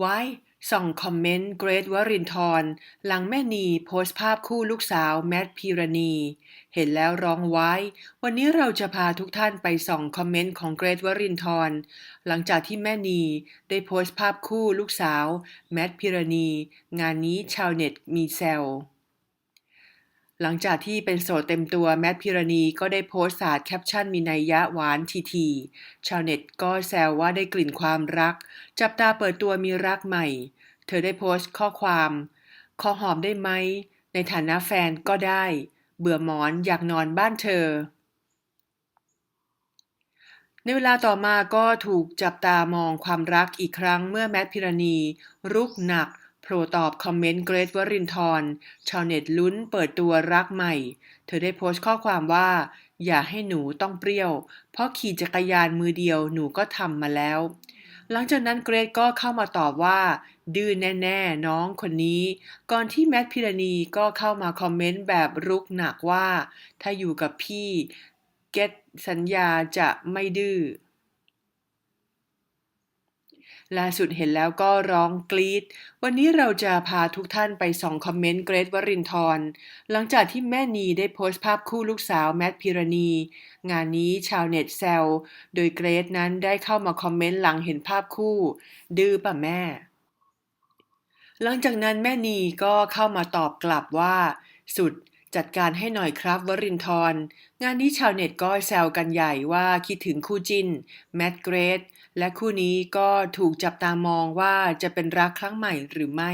ไว้ ส่องคอมเมนต์เกรทวรินทร์หลังแม่นีโพสต์ภาพคู่ลูกสาวแมทพีรณี เห็นแล้วร้องไว้ วันนี้เราจะพาทุกท่านไปส่องคอมเมนต์ของเกรทวรินทร์หลังจากที่แม่นีได้โพสต์ภาพคู่ลูกสาวแมทพีรณี งานนี้ชาวเน็ตมีแซว หลังจากที่เป็นโสดเต็มตัวแมทพิรณีก็ได้โพสต์สาดแคปชั่นมีนัยยะหวานทีที ชาวเน็ตก็แซวว่าได้กลิ่นความรัก จับตาเปิดตัวมีรักใหม่ เธอได้โพสต์ข้อความ ขอหอมได้ไหม ในฐานะแฟนก็ได้ เบื่อหมอนอยากนอนบ้านเธอ ในเวลาต่อมาก็ถูกจับตามองความรักอีกครั้งเมื่อแมทพิรณี รุกหนัก โผล่ตอบคอมเมนต์เกรทวรินทร์ชาวเน็ตลุ้นเปิดตัวรักใหม่ เธอได้โพสต์ข้อความว่า อย่าให้หนูต้องเปรี้ยว เพราะขี่จักรยานมือเดียวหนูก็ทำมาแล้ว หลังจากนั้นเกรทก็เข้ามาตอบว่า ดื้อแน่ๆ น้องคนนี้ ก่อนที่แมทพิรณีก็เข้ามาคอมเมนต์แบบรุกหนักว่า ถ้าอยู่กับพี่ เก็ตสัญญาจะไม่ดื้อ ล่าสุดเห็นแล้วก็ร้องกรีด วันนี้เราจะพาทุกท่านไปส่องคอมเมนต์เกรทวรินทร์หลังจากที่แม่นีได้โพสต์ภาพคู่ลูกสาวแมทพิรณี งานนี้ชาวเน็ตแซวโดยเกรทนั้นได้เข้ามาคอมเมนต์หลังเห็นภาพคู่ ดื้อป่ะแม่ หลังจากนั้นแม่นีก็เข้ามาตอบกลับว่า สุด จัดการให้หน่อยครับวรินทร์งานนี้ชาวเน็ตก็แซวกันใหญ่ว่าคิดถึงคู่จิ้น แมทเกรทและคู่นี้ก็ถูกจับตามองว่าจะเป็นรักครั้งใหม่หรือไม่